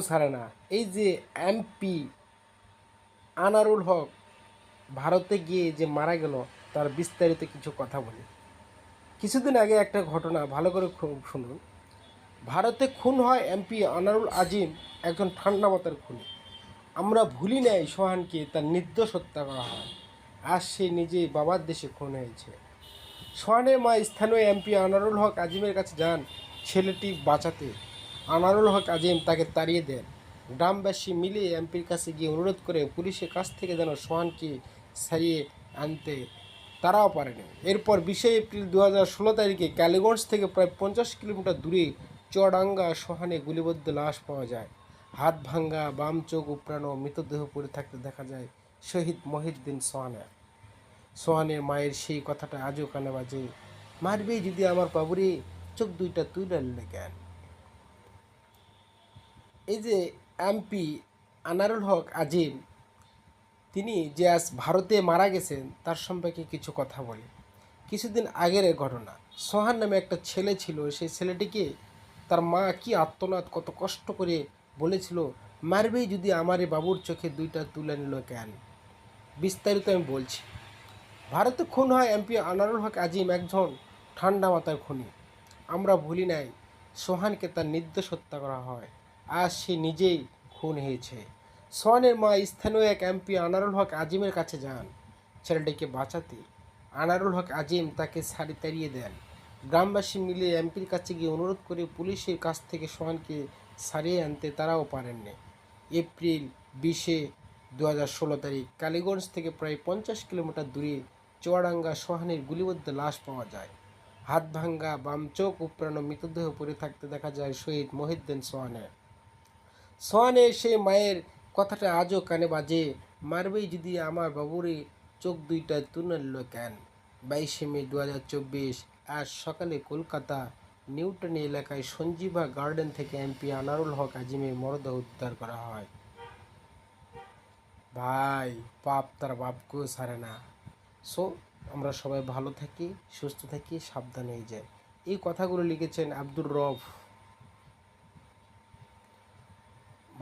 ছাড়ে না। এই যে এমপি আনারুল হক ভারতে গিয়ে যে মারা গেল, তার বিস্তারিত কিছু কথা বলি। কিছুদিন আগে একটা ঘটনা ভালো করে শুনুন। ভারতে খুন হয় এমপি আনারুল আজিম, একজন ঠান্ডা মাথার খুনি। আমরা ভুলি নাই সোহানকে তার নির্দোষ হত্যা করা হয়। আজ সে নিজেই বাবার দেশে খুন হয়েছে। সোহানের মা স্থানীয় এমপি আনারুল হক আজিমের কাছে যান ছেলেটি বাঁচাতে। আনারুল হক আজিম তাকে তাড়িয়ে দেন। গ্রামবাসী মিলিয়ে এমপির কাছে গিয়ে অনুরোধ করে পুলিশের কাছ থেকে যেন সোহানকে সারিয়ে আনতে। তারাও পারেনি। এরপর বিশে এপ্রিল দু হাজার ষোলো তারিখে কালীগঞ্জ থেকে প্রায় পঞ্চাশ কিলোমিটার দূরে চড়াঙ্গা সোহানে গুলিবদ্ধ লাশ পাওয়া যায়। হাত ভাঙ্গা, বাম চোখ উপড়ানো, মৃতদেহ পড়ে থাকতে দেখা যায় শহীদ মহিউদ্দিন সোহানের। সোহানের মায়ের সেই কথাটা আজও কানে বাজে। মারবেই যদি আমার বাবুরে চোখ দুইটা তুই কেন এই যে এমপি আনারুল হক আজিম, তিনি যে আজ ভারতে মারা গেছেন, তার সম্পর্কে কিছু কথা বলি। কিছুদিন আগের ঘটনা। সোহান নামে একটা ছেলে ছিল, সেই ছেলেটিকে তার মা কি আত্মনাদ কত কষ্ট করে বলেছিল মারবেই যদি আমার বাবুর চোখে দুইটা তুলে নিল কেন? বিস্তারিত আমি বলছি। ভারতে খুন হয় এমপি আনারুল হক আজিম একজন ঠান্ডা মাথার খুনি। আমরা ভুলি নাই, সোহানকে তার নির্দোষ হত্যা করা হয়। আজ সে নিজেই খুন হয়েছে। সোহানের মা স্থানীয় এক এমপি আনারুল হক আজিমের কাছে যান। ছেলেটিকে বাঁচাতে আনারুল হক আজিম তাকে সারি তাড়িয়ে দেন। গ্রামবাসী মিলে এমপির কাছে গিয়ে অনুরোধ করে পুলিশের কাছ থেকে সোহানকে সারিয়ে আনতে তারাও পারেননি। এপ্রিল বিশে দু ষোলো তারিখ কালীগঞ্জ থেকে প্রায় পঞ্চাশ কিলোমিটার দূরে চুয়াডাঙ্গা সোহানের গুলিবদ্ধ লাশ পাওয়া যায়। হাত ভাঙ্গা বাম চোখ উপড়ানো মৃতদেহ পড়ে থাকতে দেখা যায় শহীদ মহিউদ্দিন সোহানের। সোহানের সেই মায়ের কথাটা আজও কানে বাজে। মারবেই যদি আমার বাবুরে চোখ দুইটা তুনল কেন? বাইশে মে দু হাজার চব্বিশ, আজ সকালে কলকাতা, নিউটন এলাকায় সঞ্জীবা গার্ডেন থেকে এমপি আনারুল হক আজিমের মরদেহ উদ্ধার করা হয়। ভাই, পাপ তার বাপকেও সারে না। সো, আমরা সবাই ভালো থাকি, সুস্থ থাকি, সাবধান হয়ে যাই। এই কথাগুলো লিখেছেন আব্দুর রফ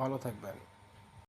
ভালো থাকবেন।